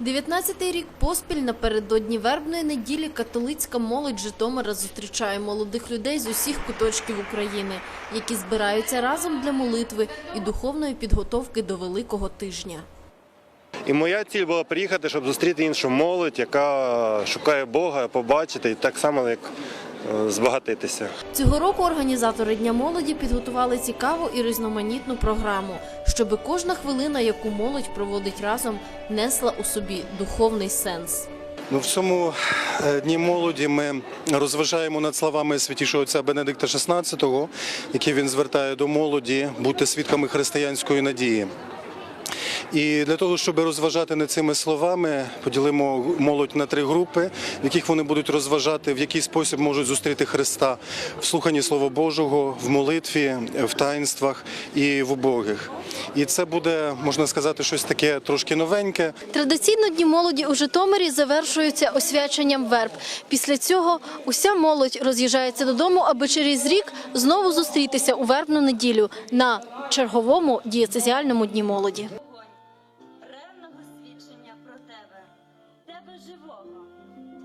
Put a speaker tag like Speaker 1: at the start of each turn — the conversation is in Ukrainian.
Speaker 1: 19-й рік поспіль напередодні вербної неділі католицька молодь Житомира зустрічає молодих людей з усіх куточків України, які збираються разом для молитви і духовної підготовки до Великого тижня.
Speaker 2: І моя ціль була приїхати, щоб зустріти іншу молодь, яка шукає Бога, побачити і так само як збагатитися.
Speaker 1: Цього року організатори Дня молоді підготували цікаву і різноманітну програму, щоби кожна хвилина, яку молодь проводить разом, несла у собі духовний сенс.
Speaker 3: Ну, в цьому е, дні молоді ми розважаємо над словами святішого отця Бенедикта XVI, які він звертає до молоді бути свідками християнської надії. І для того, щоб розважати над цими словами, поділимо молодь на три групи, в яких вони будуть розважати, в який спосіб можуть зустріти Христа в слуханні Слова Божого, в молитві, в таїнствах і в убогих. І це буде, можна сказати, щось таке трошки новеньке.
Speaker 4: Традиційно дні молоді у Житомирі завершуються освяченням верб. Після цього уся молодь роз'їжджається додому, аби через рік знову зустрітися у вербну неділю на черговому дієцезіальному дні молоді. 师傅。